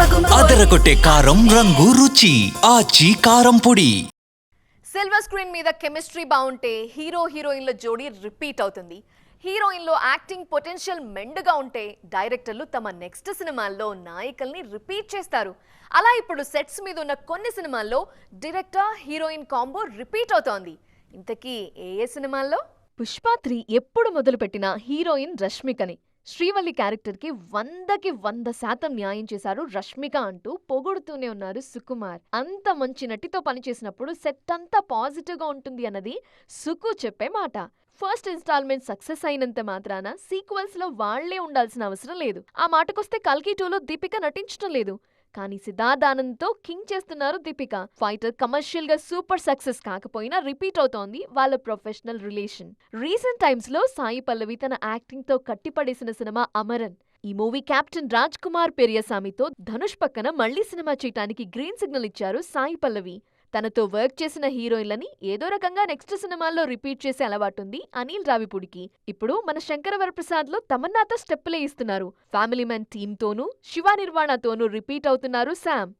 అదరగొట్టే కారం రంగు రుచి. ఆచి కారం పొడి. సిల్వర్ స్క్రీన్ మీద కెమిస్ట్రీ బాగుంటే హీరో హీరోయిన్ల జోడీ రిపీట్ అవుతుంది. హీరోయిన్లో యాక్టింగ్ పొటెన్షియల్ మెండుగా ఉంటే డైరెక్టర్లు తమ నెక్స్ట్ సినిమాల్లో నాయకుల్ని రిపీట్ చేస్తారు. అలా ఇప్పుడు సెట్స్ మీద ఉన్న కొన్ని సినిమాల్లో డైరెక్టర్ హీరోయిన్ కాంబో రిపీట్ అవుతోంది. ఇంతకీ ఏ ఏ సినిమాల్లో? పుష్ప త్రీ ఎప్పుడు మొదలుపెట్టిన హీరోయిన్ రష్మికని? శ్రీవల్లి క్యారెక్టర్కి వందకి వంద శాతం న్యాయం చేశారు రష్మిక అంటూ పొగుడుతూనే ఉన్నారు సుకుమార్. అంత మంచి నటితో పనిచేసినప్పుడు సెట్ అంతా పాజిటివ్గా ఉంటుంది అన్నది సుకు చెప్పే మాట. ఫస్ట్ ఇన్స్టాల్మెంట్ సక్సెస్ అయినంత మాత్రాన సీక్వెల్స్లో వాళ్ళే ఉండాల్సిన అవసరం లేదు. ఆ మాటకొస్తే కల్కి టూలో దీపిక నటించడం లేదు. కానీ సిద్ధార్థానంద్తో కింగ్ చేస్తున్నారు దీపిక. ఫైటర్ కమర్షియల్గా సూపర్ సక్సెస్ కాకపోయినా రిపీట్ అవుతోంది వాళ్ళ ప్రొఫెషనల్ రిలేషన్. రీసెంట్ టైమ్స్లో సాయి పల్లవి తన యాక్టింగ్తో కట్టిపడేసిన సినిమా అమరన్. ఈ మూవీ కెప్టెన్ రాజ్ కుమార్ పెరియసామితో ధనుష్ పక్కన మళ్ళీ సినిమా చేయటానికి గ్రీన్ సిగ్నల్ ఇచ్చారు సాయి పల్లవి. తనతో వర్క్ చేసిన హీరోయిన్లని ఏదో రకంగా నెక్స్ట్ సినిమాల్లో రిపీట్ చేసే అలవాటుంది అనిల్ రావిపూడికి. ఇప్పుడు మన శంకర వరప్రసాద్లో తమన్నాతో స్టెప్పులే ఇస్తున్నారు. ఫ్యామిలీ మ్యాన్ టీమ్ తోనూ శివ నిర్వాణతోనూ రిపీట్ అవుతున్నారు శామ్